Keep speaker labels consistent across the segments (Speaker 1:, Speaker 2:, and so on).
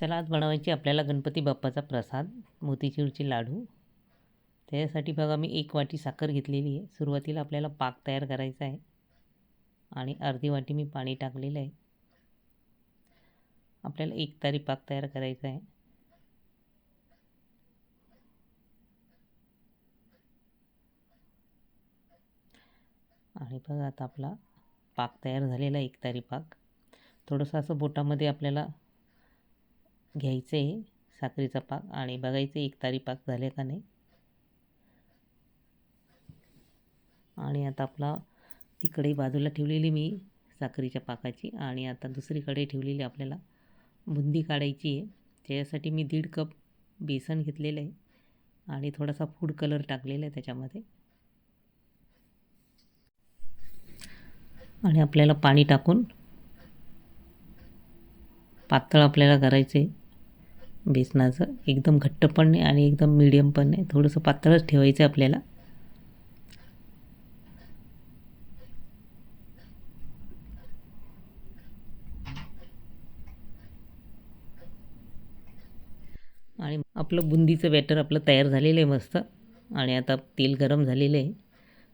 Speaker 1: चला आज बनवायची आपल्याला गणपती बाप्पाचा प्रसाद मोतीचूरचे लाडू. त्याच्यासाठी बघा मी एक वाटी साखर घेतलेली आहे. सुरुवातीला आपल्याला पाक तयार करायचा आहे. आणि अर्धी वाटी मी पाणी टाकलेलं आहे. आपल्याला एक तारी पाक तयार करायचा आहे. आणि बघा आता आपला पाक तयार झालेला आहे एक तारी पाक. थोडंसं असं बोटामध्ये आपल्याला घ्यायचं आहे साखरेचा पाक आणि बघायचं एक तारी पाक झाले का नाही. आणि आता आपला तिकडे बाजूला ठेवलेली मी साखरेच्या पाकाची आणि आता दुसरीकडे ठेवलेली आपल्याला बुंदी काढायची आहे. त्याच्यासाठी मी दीड कप बेसन घेतलेलं आहे आणि थोडासा फूड कलर टाकलेला आहे त्याच्यामध्ये. आणि आपल्याला पाणी टाकून पातळ आपल्याला करायचं आहे. बेसनाचं. एकदम घट्ट पण नाही आणि एकदम मिडियम पण नाही. थोडंसं पातळच ठेवायचं आहे आपल्याला. आणि आपलं बुंदीचं बॅटर आपलं तयार झालेलं आहे मस्त. आणि आता तेल गरम झालेलं आहे.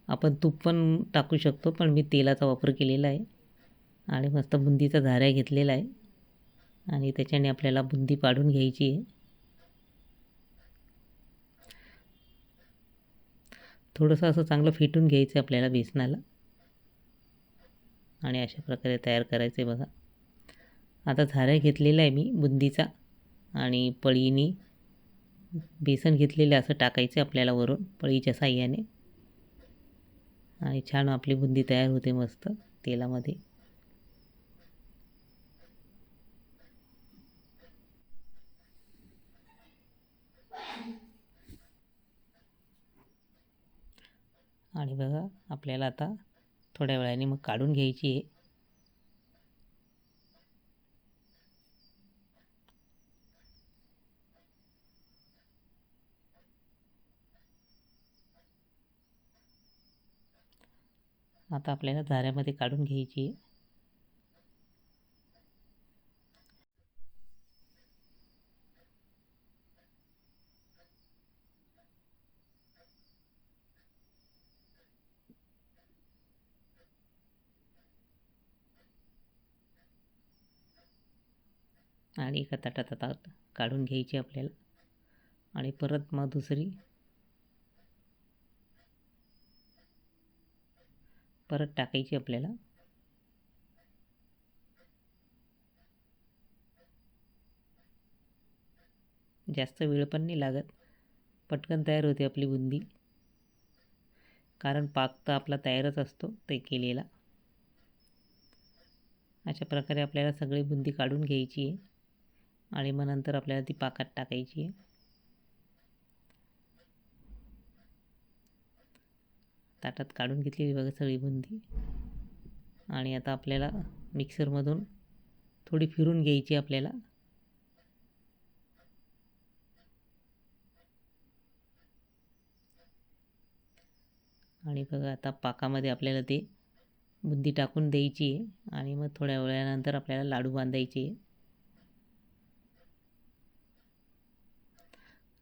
Speaker 1: आपण तूप पण टाकू शकतो पण मी तेलाचा वापर केलेला आहे. आणि मस्त बुंदीचा झाऱ्या घेतलेला आहे. आणि त्याच्याने आपल्याला बुंदी पाडून घ्यायची आहे. थोडंसं असं चांगलं फेटून घ्यायचं आहे आपल्याला बेसनाला. आणि अशा प्रकारे तयार करायचं आहे बघा. आता झाऱ्या घेतलेला आहे मी बुंदीचा आणि पळीनी बेसन घेतलेलं असं टाकायचं आपल्याला वरून पळीच्या साह्याने. आणि छान आपली बुंदी तयार होते मस्त तेलामध्ये. आणि बघा आपल्याला आता थोड्या वेळाने मग काढून घ्यायची आहे. आता आपल्याला झाऱ्यामध्ये काढून घ्यायची आहे. आणि एका ताटात आता काढून घ्यायची आपल्याला. आणि परत मग दुसरी. परत टाकायची आपल्याला. जास्त वेळ पण नाही लागत. पटकन तयार होते आपली बुंदी. कारण पाक तर आपला तयारच असतो ते केलेला. अशा प्रकारे आपल्याला सगळी बुंदी काढून घ्यायची आहे. आणि मग नंतर आपल्याला ती पाकात टाकायची. आहे ताटात काढून घेतलेली बघा सगळी बुंदी. आणि आता आपल्याला मिक्सरमधून थोडी फिरून घ्यायची आपल्याला. आणि बघा आता पाकामध्ये आपल्याला ते बुंदी टाकून द्यायची आहे. आणि मग थोड्या वेळानंतर आपल्याला लाडू बांधायचे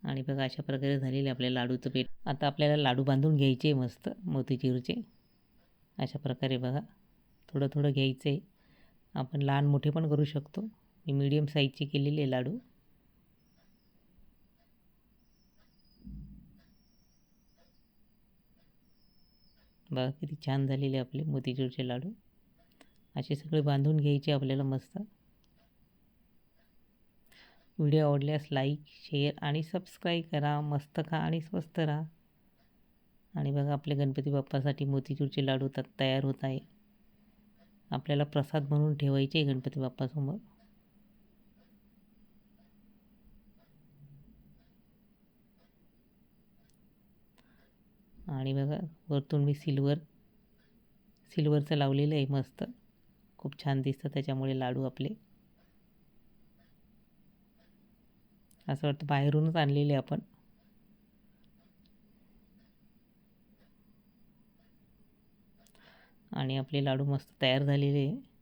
Speaker 1: आणि बघा अशा प्रकारे झालेले आपल्या लाडूचं पेट आता आपल्याला लाडू बांधून घ्यायचे मस्त मोतीचूरचे. अशा प्रकारे बघा थोडं थोडं घ्यायचं. आहे आपण लहान मोठे पण करू शकतो. मी मीडियम साईजचे केलेले लाडू. बघा किती छान झालेले आपले मोतीचूरचे लाडू. असे सगळे बांधून घ्यायचे आपल्याला मस्त. व्हिडिओ आवडल्यास लाईक शेअर आणि सबस्क्राईब करा. मस्त खा आणि स्वस्त राहा. आणि बघा आपल्या गणपती बाप्पासाठी मोतीचूरचे लाडू तर तयार होत आहे. आपल्याला प्रसाद म्हणून ठेवायचे गणपती बाप्पासमोर. आणि बघा वरतून मी सिल्वर सिल्वरचं लावलेलं आहे मस्त. खूप छान दिसतं त्याच्यामुळे लाडू आपले. असं वाटतं बाहेरूनच आणलेले आपण. आणि आपले लाडू मस्त तयार झालेले आहे.